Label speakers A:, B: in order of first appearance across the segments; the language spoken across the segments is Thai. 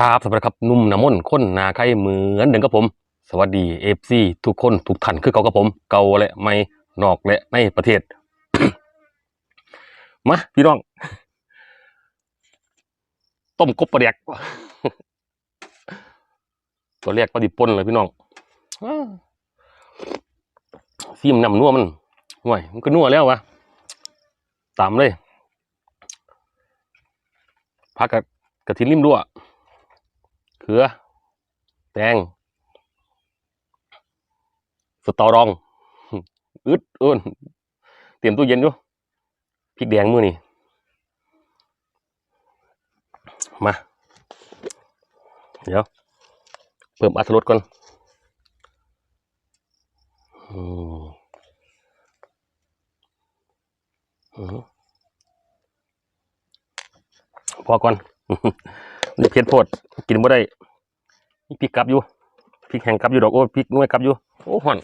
A: ครับสวัสดีครับนุ่มน้ำมนต์คนนาไข่เหมือนเดิมกับผม สวัสดีเอฟซีทุกคนทุกท่านคือเก่ากับผม เก่าและไม่นอกและในประเทศ มาพี่น้อง ต้มกบปลาแดกตัวแรกปลาดิบปนเลยพี่น้องซีมนำนัวมันห่วยมันก็นัวแล้ววะตามเลยพักกับกระทินริมรั่ว ขือ แตงสตอรอง อึดเอินเตรียมตู้เย็นอยู่พริกแดงมือนี่มา เดี๋ยว เพิ่มอัตรสก่อนอืมอืมพอก่อน นี่เผ็ดโพดกินบ่ได้นี่พริกกลับอยู่พริกแห้งกลับอยู่ดอกโอ้พริกน้อยกลับอยู่โอ้ห่อน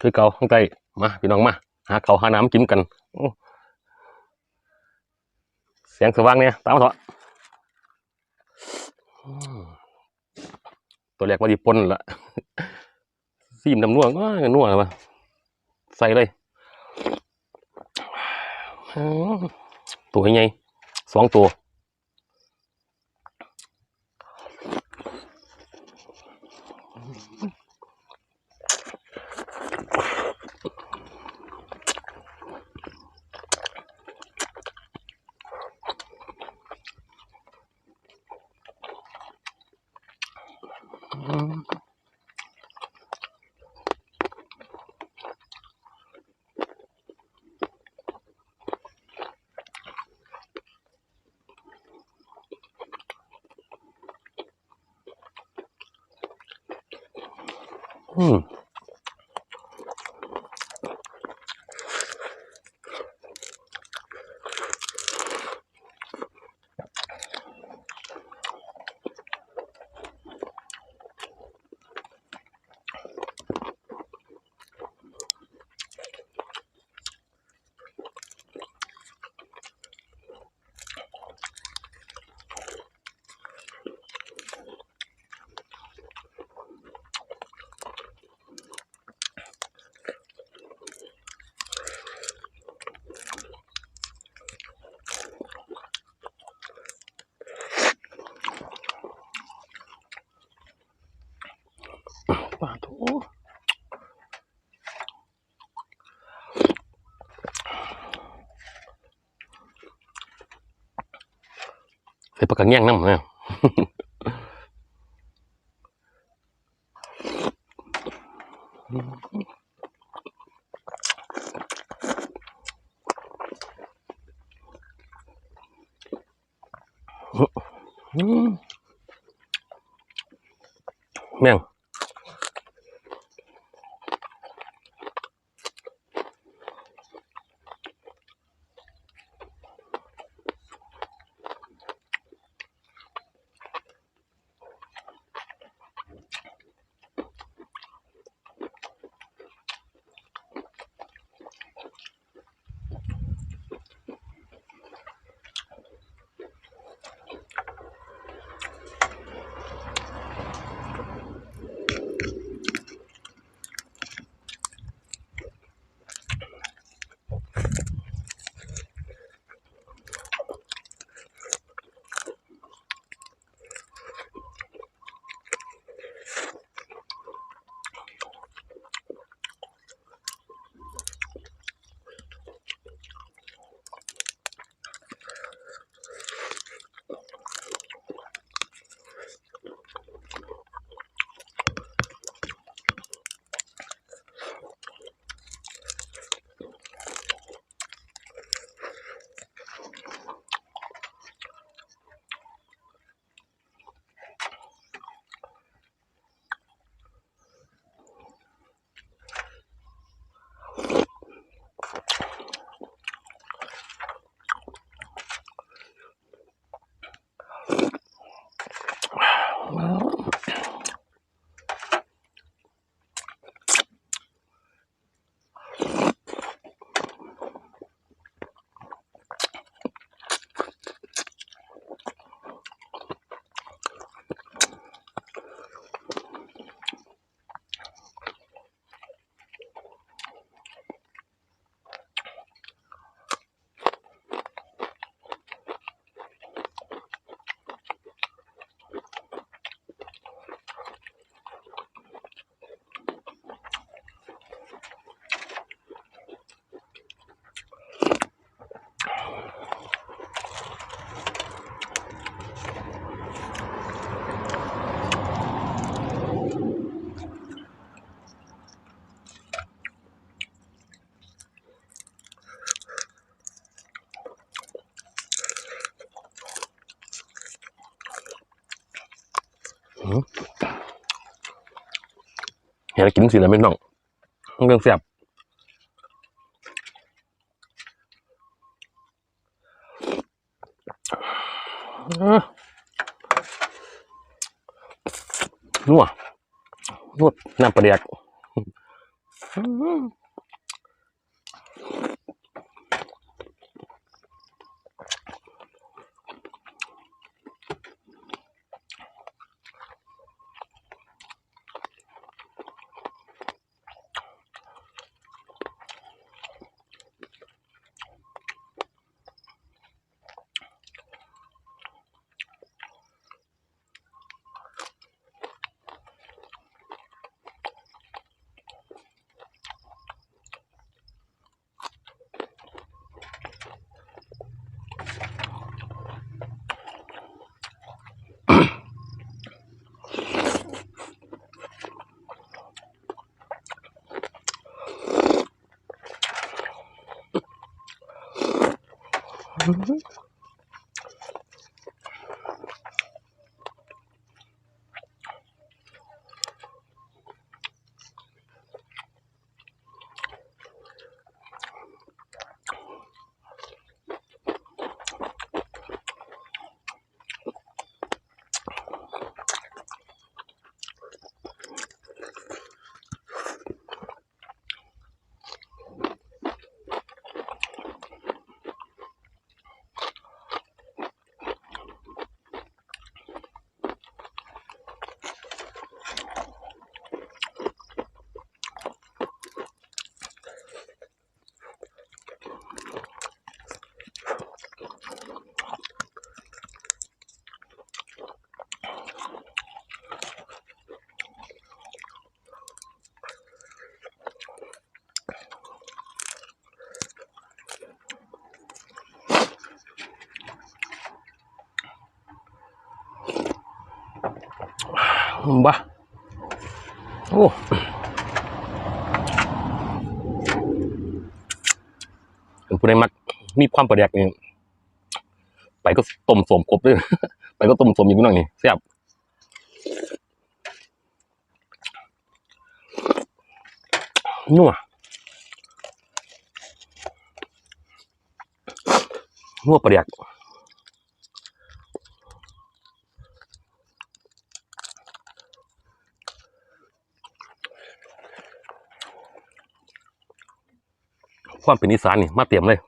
A: คือเก่าข้างใต้มาพี่น้องมาหาเขาหาน้ำจิ้มกันเสียงสว่างเนี่ยตามมาเถอะตัวแรกว่าดีปนละซีมน้ำนัวก็นัวเลยใส่เลย ตัวใหญ่สองตัว กระเงี้ยงน้ำเนี่ย ห็นกินสิแล้วไม่น้องเรื่องแซ่บนัวนัวน้ำปลาเดียก mm-hmm. บ้าโอ้เป็นผู้ใดมักมีความประเดกนี่ไปก็ต้มสมกบด้วยไปก็ต้มสมอยู่ข้างนอกนี่แซ่บนัวนัวประเดียก ความเป็นอีสานนี่มาเตรียมเลย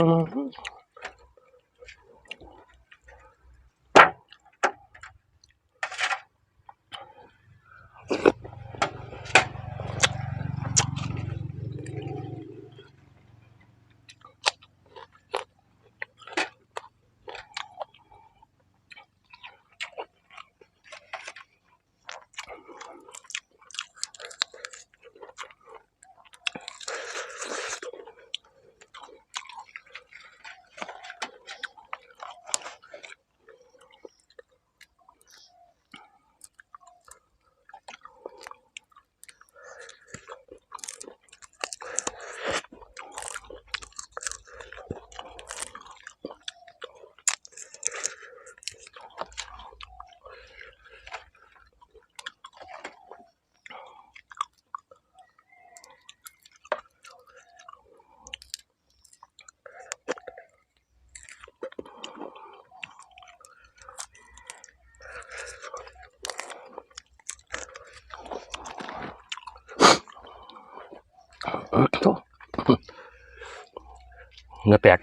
A: อื เนื้อแตก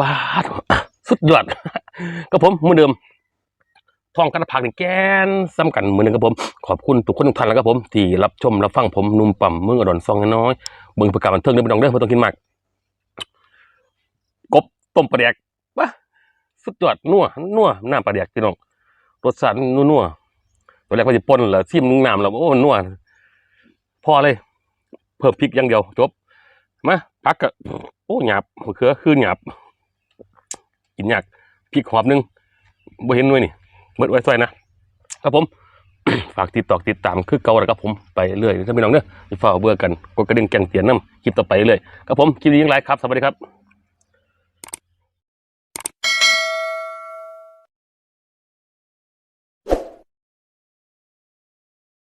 A: ปาดสุดยอดก็ผมเหมือนเดิมทองกันผักนี่แกนซ้ำกันเหมือนเดิมครับผม ขอบคุณทุกคนทุกท่านแล้วครับผม ที่รับชมรับฟังผมนุ่มปั่มเมืองอดอนซองน้อยเบิ่งประกาศบันเทิงเด้อพี่น้องเด้อไม่ต้องกินมากกบต้มปลาแดกวะสุดยอดนัวนัวน้ำปลาแดกพี่น้องรสชาตินัวนัวตัวแรกว่าจะป่นเหรอซิมนุ่งน้ำแล้วโอ้นัวพอเลย เพิ่มพริกอย่างเดียวจบมาพักกะโอ้หยาบเขือคือหยาบ กินยากพริกหอมนึงบ่เห็นหน่วยนี่เบิดไว้ซอยนะครับผม ฝากติดต่อติดตามคือเก่าแล้วครับผมไปเรื่อยถ้าพี่น้องเนอะอย่าฝ่าเอาเบื่อกันกดกระดิ่งแกงเตียนน้ำคลิปต่อไปเลยครับผมคลิปนี้ยังไลค์ครับสวัสดีครับ